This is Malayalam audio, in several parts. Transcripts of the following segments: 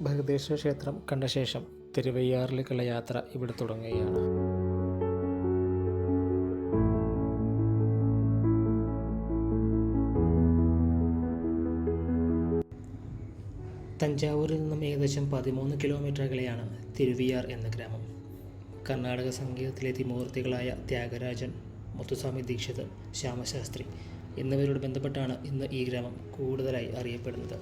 ബൃഹദേശ്വര ക്ഷേത്രം കണ്ട ശേഷം തിരുവയ്യാറിലേക്കുള്ള യാത്ര ഇവിടെ തുടങ്ങുകയാണ്. തഞ്ചാവൂരിൽ നിന്നും ഏകദേശം പതിമൂന്ന് കിലോമീറ്റർ അകലെയാണ് തിരുവിയാർ എന്ന ഗ്രാമം. കർണാടക സംഗീതത്തിലെ തിമൂർത്തികളായ ത്യാഗരാജൻ മുത്തുസ്വാമി ദീക്ഷിത് ശ്യാമശാസ്ത്രി എന്നിവരോട് ബന്ധപ്പെട്ടാണ് ഇന്ന് ഈ ഗ്രാമം കൂടുതലായി അറിയപ്പെടുന്നത്.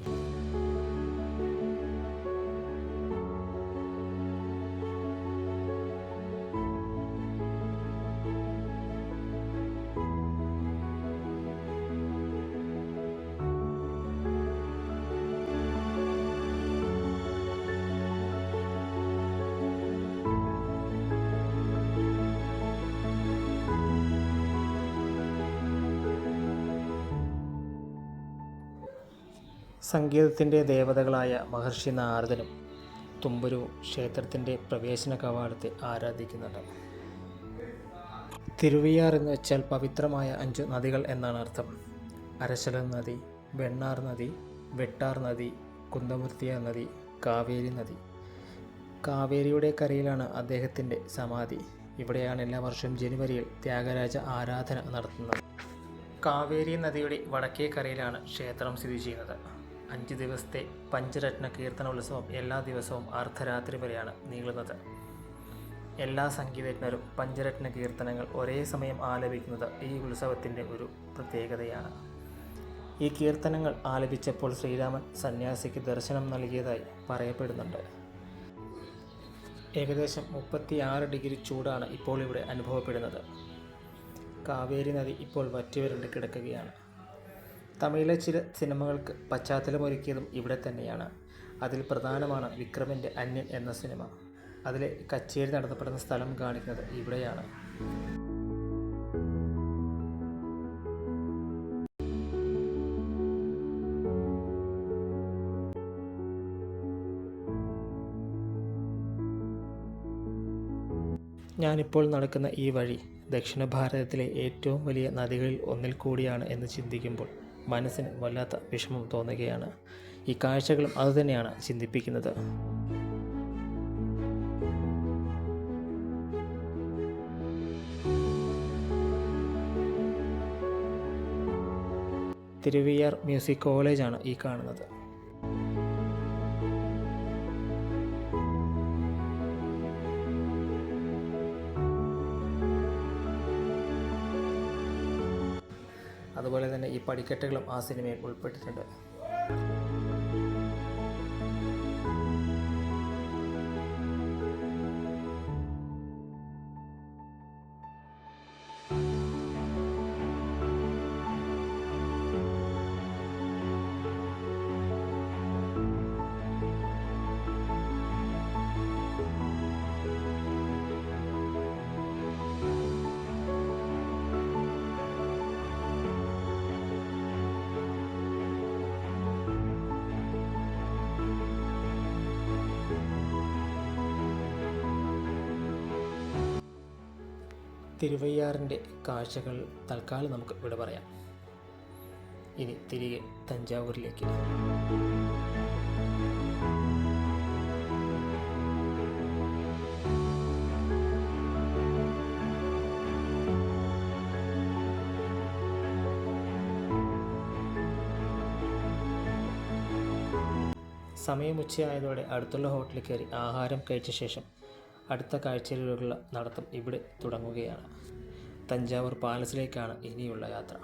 സംഗീതത്തിന്റെ ദേവതകളായ മഹർഷി നാരദനും തുമ്പുരു ക്ഷേത്രത്തിന്റെ പ്രവേശന കവാടത്തെ ആരാധിക്കുന്നുണ്ട്. തിരുവിയാർ എന്ന് വെച്ചാൽ പവിത്രമായ അഞ്ച് നദികൾ എന്നാണ് അർത്ഥം. അരശല നദി വെണ്ണാർ നദി വെട്ടാർ നദി കുന്തമൂർത്തിയ നദി കാവേരി നദി. കാവേരിയുടെ കരയിലാണ് അദ്ദേഹത്തിന്റെ സമാധി. ഇവിടെയാണ് എല്ലാ വർഷവും ജനുവരിയിൽ ത്യാഗരാജ ആരാധന നടത്തുന്നത്. കാവേരി നദിയുടെ വടക്കേ കരയിലാണ് ക്ഷേത്രം സ്ഥിതി ചെയ്യുന്നത്. അഞ്ച് ദിവസത്തെ പഞ്ചരത്ന കീർത്തന ഉത്സവം എല്ലാ ദിവസവും അർദ്ധരാത്രി വരെയാണ് നീളുന്നത്. എല്ലാ സംഗീതജ്ഞരും പഞ്ചരത്ന കീർത്തനങ്ങൾ ഒരേ സമയം ആലപിക്കുന്നത് ഈ ഉത്സവത്തിന്റെ ഒരു പ്രത്യേകതയാണ്. ഈ കീർത്തനങ്ങൾ ആലപിച്ചപ്പോൾ ശ്രീരാമൻ സന്യാസിക്ക് ദർശനം നൽകിയതായി പറയപ്പെടുന്നുണ്ട്. ഏകദേശം മുപ്പത്തിയാറ് ഡിഗ്രി ചൂടാണ് ഇപ്പോൾ ഇവിടെ അനുഭവപ്പെടുന്നത്. കാവേരി നദി ഇപ്പോൾ വറ്റിവരണ്ട് കിടക്കുകയാണ്. തമിഴിലെ ചില സിനിമകൾക്ക് പശ്ചാത്തലമൊരുക്കിയതും ഇവിടെ തന്നെയാണ്. അതിൽ പ്രധാനമാണ് വിക്രമിന്റെ അന്യൻ എന്ന സിനിമ. അതിലെ കച്ചേരി നടത്തപ്പെടുന്ന സ്ഥലം കാണിക്കുന്നത് ഇവിടെയാണ്. ഞാനിപ്പോൾ നടക്കുന്ന ഈ വഴി ദക്ഷിണ ഭാരതത്തിലെ ഏറ്റവും വലിയ നദികളിൽ ഒന്നിൽ കൂടിയാണ് എന്ന് ചിന്തിക്കുമ്പോൾ മനസ്സിന് വല്ലാത്ത വിഷമം തോന്നുകയാണ്. ഈ കാഴ്ചകളും അതുതന്നെയാണ് ചിന്തിപ്പിക്കുന്നത്. തിരുവിയാർ മ്യൂസിക് കോളേജാണ് ഈ കാണുന്നത്. അതുപോലെ തന്നെ ഈ പടിക്കെട്ടുകളും ആ സിനിമയിൽ ഉൾപ്പെട്ടിട്ടുണ്ട്. തിരുവയ്യാറിന്റെ കാഴ്ചകൾ തൽക്കാലം നമുക്ക് ഇവിടെ പറയാം. ഇനി തിരികെ തഞ്ചാവൂരിലേക്ക്. സമയം ഉച്ചയായതോടെ അടുത്തുള്ള ഹോട്ടലിൽ കയറി ആഹാരം കഴിച്ച ശേഷം അടുത്ത കാഴ്ചയിലുള്ള നടത്തം ഇവിടെ തുടങ്ങുകയാണ്. തഞ്ചാവൂർ പാലസിലേക്കാണ് ഇനിയുള്ള യാത്ര.